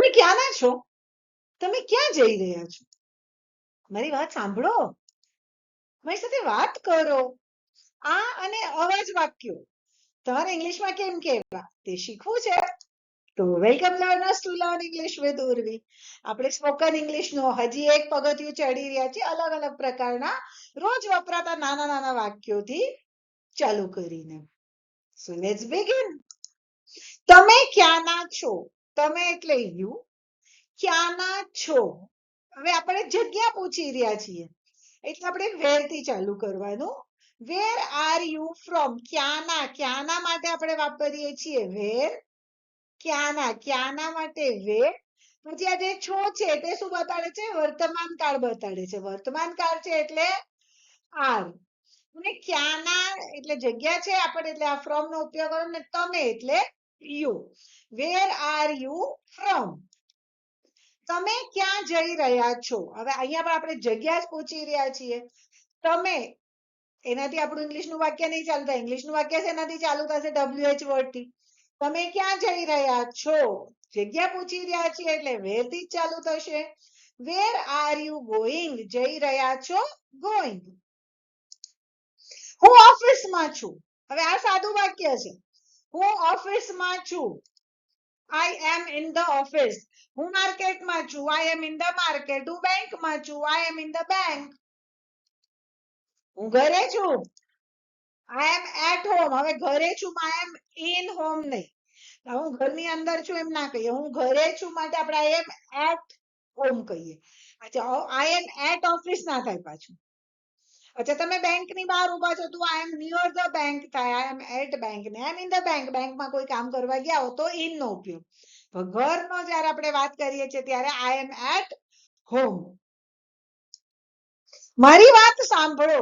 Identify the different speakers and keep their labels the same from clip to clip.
Speaker 1: તમે ક્યાંના છો? તમે ક્યાં જઈ રહ્યા છો? મારી વાત સાંભળો. મારી સાથે વાત કરો. આ અને અવાજ વાક્યો. તમારે ઇંગ્લિશમાં કેમ કહેવા? તે શીખવું છે. તો welcome learners to learn English with Urvi. આપણે સ્પોકન ઇંગ્લિશનો હજી એક પગથિયું ચડી રહ્યા છીએ અલગ અલગ પ્રકારના રોજ વપરાતા નાના નાના વાક્યોથી ચાલુ કરીને. સો લેટ્સ બિગિન તમે ક્યાંના છો? તમે એટલે યુ ક્યાંના છો? હવે આપણે જગ્યા પૂછી રહ્યા છીએ. એટલે આપણે વેરથી ચાલુ કરવાનું. વેર આર યુ ફ્રોમ ક્યાંના? ક્યાંના માટે આપણે વાપરીએ છીએ? વેર ક્યાંના? ક્યાંના માટે? વેર પછી આ જે છો છે તે શું બતાડે છે? વર્તમાન કાળ બતાડે છે. વર્તમાન કાળ છે એટલે આર અને ક્યાંના એટલે જગ્યા છે આપણે એટલે આ ફ્રોમ નો ઉપયોગ કરો ને તમે એટલે you. Where are you from? તમે ક્યાં જઈ રહ્યા છો? હવે અહીંયા પણ આપણે જગ્યા જ પૂછી રહ્યા છીએ. તમે, એનાથી આપણું ઇંગ્લિશનું વાક્ય નહીં ચાલતા ઇંગ્લિશનું વાક્ય શેનાથી ચાલુ થશે ડબલ્યુએચ વર્ડથી તમે ક્યાં જઈ રહ્યા છો? જગ્યા પૂછી રહ્યા છીએ એટલે વેરથી જ ચાલુ થશે. Where are you going? જઈ રહ્યા છો? ગોઈંગ. હું ઓફિસમાં છું. હવે આ સાદું વાક્ય છે. હું ઓફિસમાં છું. I am in the office હું માર્કેટમાં છું. I am in the market હું બેંકમાં છું. I am in the bank હું ઘરે છું. આઈ એમ એટ હોમ હવે ઘરે છું આઈ એમ ઇન હોમ નહીં. હું ઘરની અંદર છું એમ ના કહીએ. હું ઘરે છું માટે આપણે આઈ એમ એટ હોમ કહીએ. અચ્છા આઈ એમ એટ ઓફિસ ના થાય પાછું. અચ્છા, તમે બેંકની બહાર ઊભા છો, તો I am near the bank થાય આઈ એમ એટ બેંક ને I am in the bank બેંકમાં કોઈ કામ કરવા ગયા હો તો ઇન નો ઉપયોગ. ઘરનો જ્યારે આપણે વાત કરીએ છીએ, ત્યારે આઈ એમ એટ હોમ મારી વાત સાંભળો.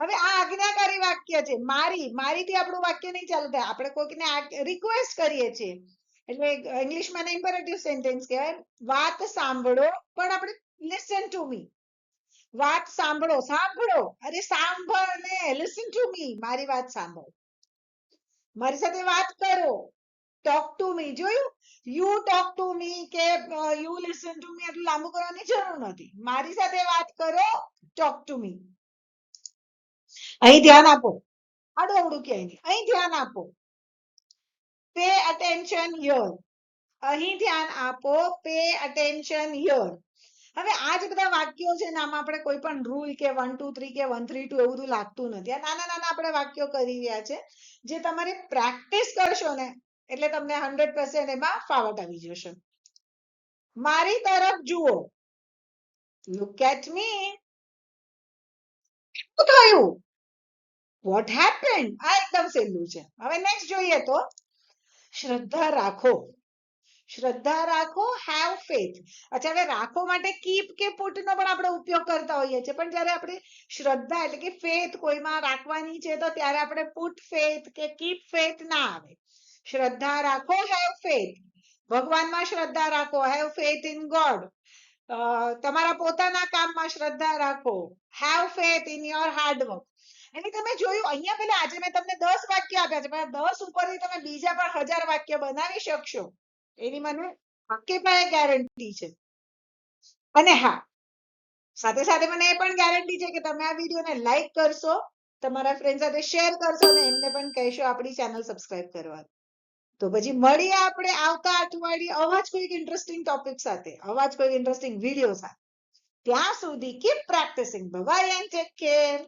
Speaker 1: હવે આ આજ્ઞાકારી વાક્ય છે. મારી, મારીથી આપણું વાક્ય નહીં ચાલુ થાય. આપણે કોઈકને રિક્વેસ્ટ કરીએ છીએ. એટલે ઇંગ્લિશમાં ઇમ્પરેટિવ સેન્ટેન્સ કહેવાય. વાત સાંભળો, પણ આપણે લિસન ટુ મી વાત સાંભળો સાંભળો. અરે સાંભળ ને લિસન ટુ મી મારી વાત સાંભળો. મારી સાથે વાત કરો. ટોક ટુ મી જોયું? યુ ટોક ટુ મી કે યુ લિસન ટુ મી એટલું લાંબુ કરવાની જરૂર નથી. મારી સાથે વાત કરો ટોક ટુ મી અહીં ધ્યાન આપો. અવડું ક્યાંય નહીં અહીં ધ્યાન આપો. પે અટેન્શન યર અહીં ધ્યાન આપો પે અટેન્શન યર હવે આ જ બધા વાક્યો છે ને, આમાં આપણે કોઈ પણ રૂલ કે વન ટુ થ્રી કે વન થ્રી ટુ એવું બધું લાગતું નથી. આ નાના નાના આપણે વાક્યો કરી રહ્યા છે, જે તમારે પ્રેક્ટિસ કરશો ને, એટલે તમને હંડ્રેડ પર્સન્ટ એમાં ફાવટ આવી જશે. મારી તરફ જુઓ. લુક એટ મી શું થયું? વોટ હેપન આ એકદમ સહેલું છે. હવે નેક્સ્ટ જોઈએ તો, શ્રદ્ધા રાખો. શ્રદ્ધા રાખો હેવ ફેથ અચ્છા, હવે રાખો માટે કીપ કે પુટ નો પણ આપણે ઉપયોગ કરતા હોઈએ છીએ. પણ જ્યારે આપણે શ્રદ્ધા એટલે કે ફેથ કોઈમાં રાખવાની છે, તો ત્યારે આપણે પુટ ફેથ કે કીપ ફેથ ના આવે. શ્રદ્ધા રાખો હેવ ફેથ ભગવાનમાં શ્રદ્ધા રાખો હેવ ફેથ ઇન ગોડ તમારા પોતાના કામમાં શ્રદ્ધા રાખો. Have faith in your hard work એટલે તમે જોયું, અહીંયા પેલા આજે મેં તમને દસ વાક્ય આપ્યા છે દસ ઉપરથી તમે બીજા પણ હજાર વાક્ય બનાવી શકશો. એની મને હકે પાયે ગેરંટી છે. અને હા, સાથે સાથે મને એ પણ ગેરંટી છે કે તમે આ વિડીયોને લાઈક કરશો, તમારા ફ્રેન્ડ સાથે શેર કરશો અને એમને પણ કહેશો આપણી ચેનલ સબસ્ક્રાઇબ કરવા. તો પછી મળીએ આપણે આવતા અઠવાડિયે, અવાજ કોઈક ઇન્ટરેસ્ટિંગ ટોપિક સાથે, અવાજ કોઈક ઇન્ટરેસ્ટિંગ વીડિયો સાથે. ત્યાં સુધી keep practising bye and take care